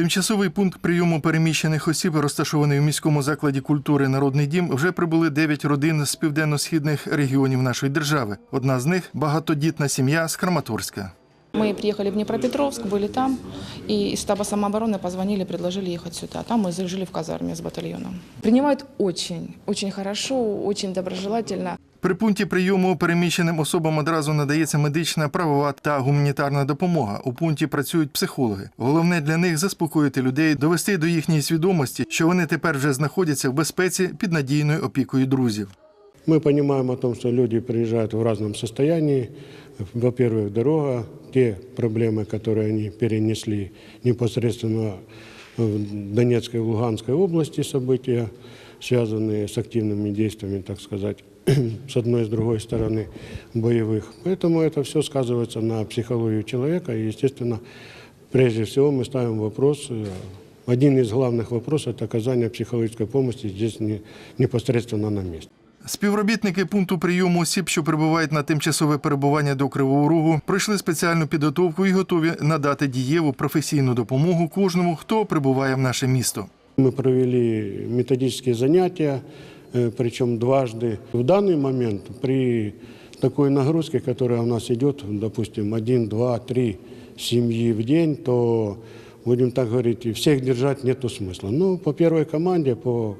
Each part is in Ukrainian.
Тимчасовий пункт прийому переміщених осіб, розташований у міському закладі культури Народний дім, вже прибули 9 родин з південно-східних регіонів нашої держави. Одна з них багатодітна сім'я з Краматорська. Мы приехали в Днепропетровск, были там, и из штаба самообороны позвонили, предложили ехать сюда. Там мы жили в казарме с батальоном. Принимают очень, очень хорошо, очень доброжелательно. При пункті прийому переміщеним особам одразу надається медична, правова та гуманітарна допомога. У пункті працюють психологи. Головне для них заспокоїти людей, довести до їхньої свідомості, що вони тепер вже знаходяться в безпеці під надійною опікою друзів. Мы понимаем о том, что люди приезжают в разном состоянии. Во-первых, дорога, те проблемы, которые они перенесли непосредственно в Донецкой и Луганской области события, связанные с активными действиями, так сказать, с одной и с другой стороны боевых. Поэтому это все сказывается на психологию человека. И, естественно, прежде всего мы ставим вопрос, э, один из главных вопросов – это оказание психологической помощи здесь не- непосредственно на месте. Співробітники пункту прийому осіб, що прибувають на тимчасове перебування до Кривого Рогу, пройшли спеціальну підготовку і готові надати дієву професійну допомогу кожному, хто прибуває в наше місто. Мы провели методические занятия, э, причем дважды. В данный момент при такой нагрузке, которая у нас идет, допустим, один, два, три семьи в день, то, будем так говорить, и всех держать нету смысла. Но по первой команде, по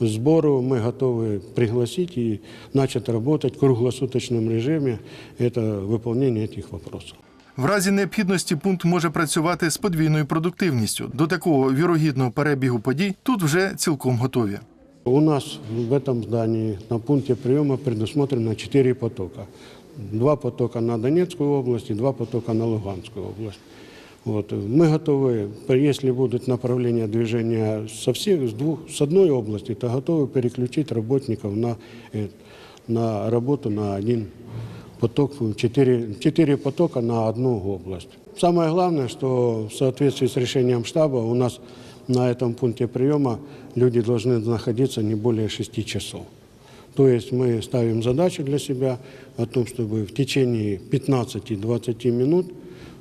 сбору мы готовы пригласить и начать работать в круглосуточном режиме. Это выполнение этих вопросов. В разі необхідності пункт може працювати з подвійною продуктивністю. До такого вірогідного перебігу подій тут вже цілком готові. У нас в этом здании на пункте приема предусмотрено четыре потока. Два потока на Донецкую область и два потока на Луганскую область. Вот. Мы готовы, если будут направления движения со всех, с, двух, с одной области, то готовы переключить работников на, э, на работу на один поток, четыре, четыре потока на одну область. Самое главное, что в соответствии с решением штаба у нас на этом пункте приема люди должны находиться не более 6 часов. То есть мы ставим задачу для себя о том, чтобы в течение 15-20 минут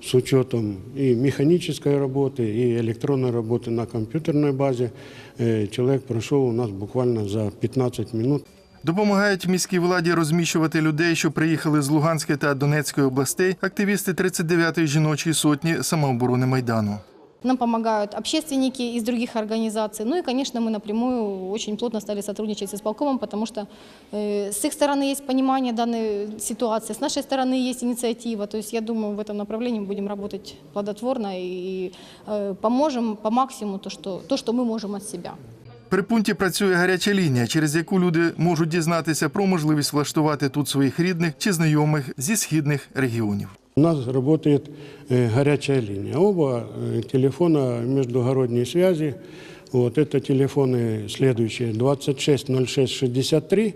с учетом и механической работы, и электронной работы на компьютерной базе э, человек прошел у нас буквально за 15 минут Допомагають міській владі розміщувати людей, що приїхали з Луганської та Донецької областей, активісти 39-ї жіночої сотні самооборони Майдану. Нам помогают общественники из других организаций. Ну и, конечно, мы напрямую очень плотно стали сотрудничать с исполкомом, потому что э, с их стороны есть понимание данной ситуации, с нашей стороны есть инициатива. То есть я думаю, в этом направлении мы будем работать плодотворно и э, поможем по максимуму то что, то, что мы можем от себя. При пункті працює гаряча лінія, через яку люди можуть дізнатися про можливість влаштувати тут своїх рідних чи знайомих зі східних регіонів. У нас работает э, горячая линия. Оба э, телефона междугородней связи. Вот это телефоны следующие 260663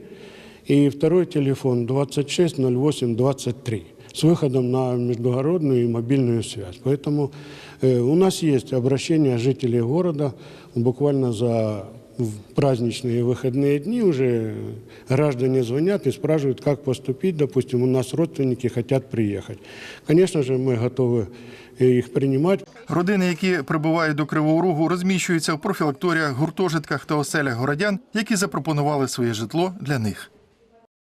и второй телефон 260823 с выходом на междугородную и мобильную связь. Поэтому э, у нас есть обращение жителей города буквально за в праздничные выходные дни уже граждане звонят и спрашивают, как поступить. Допустим, у нас родственники хотят приехать. Конечно же, мы готовы их принимать. Родини, які прибувають до Кривого Рогу, розміщуються в профілакторіях, гуртожитках та оселях городян, які запропонували своє житло для них.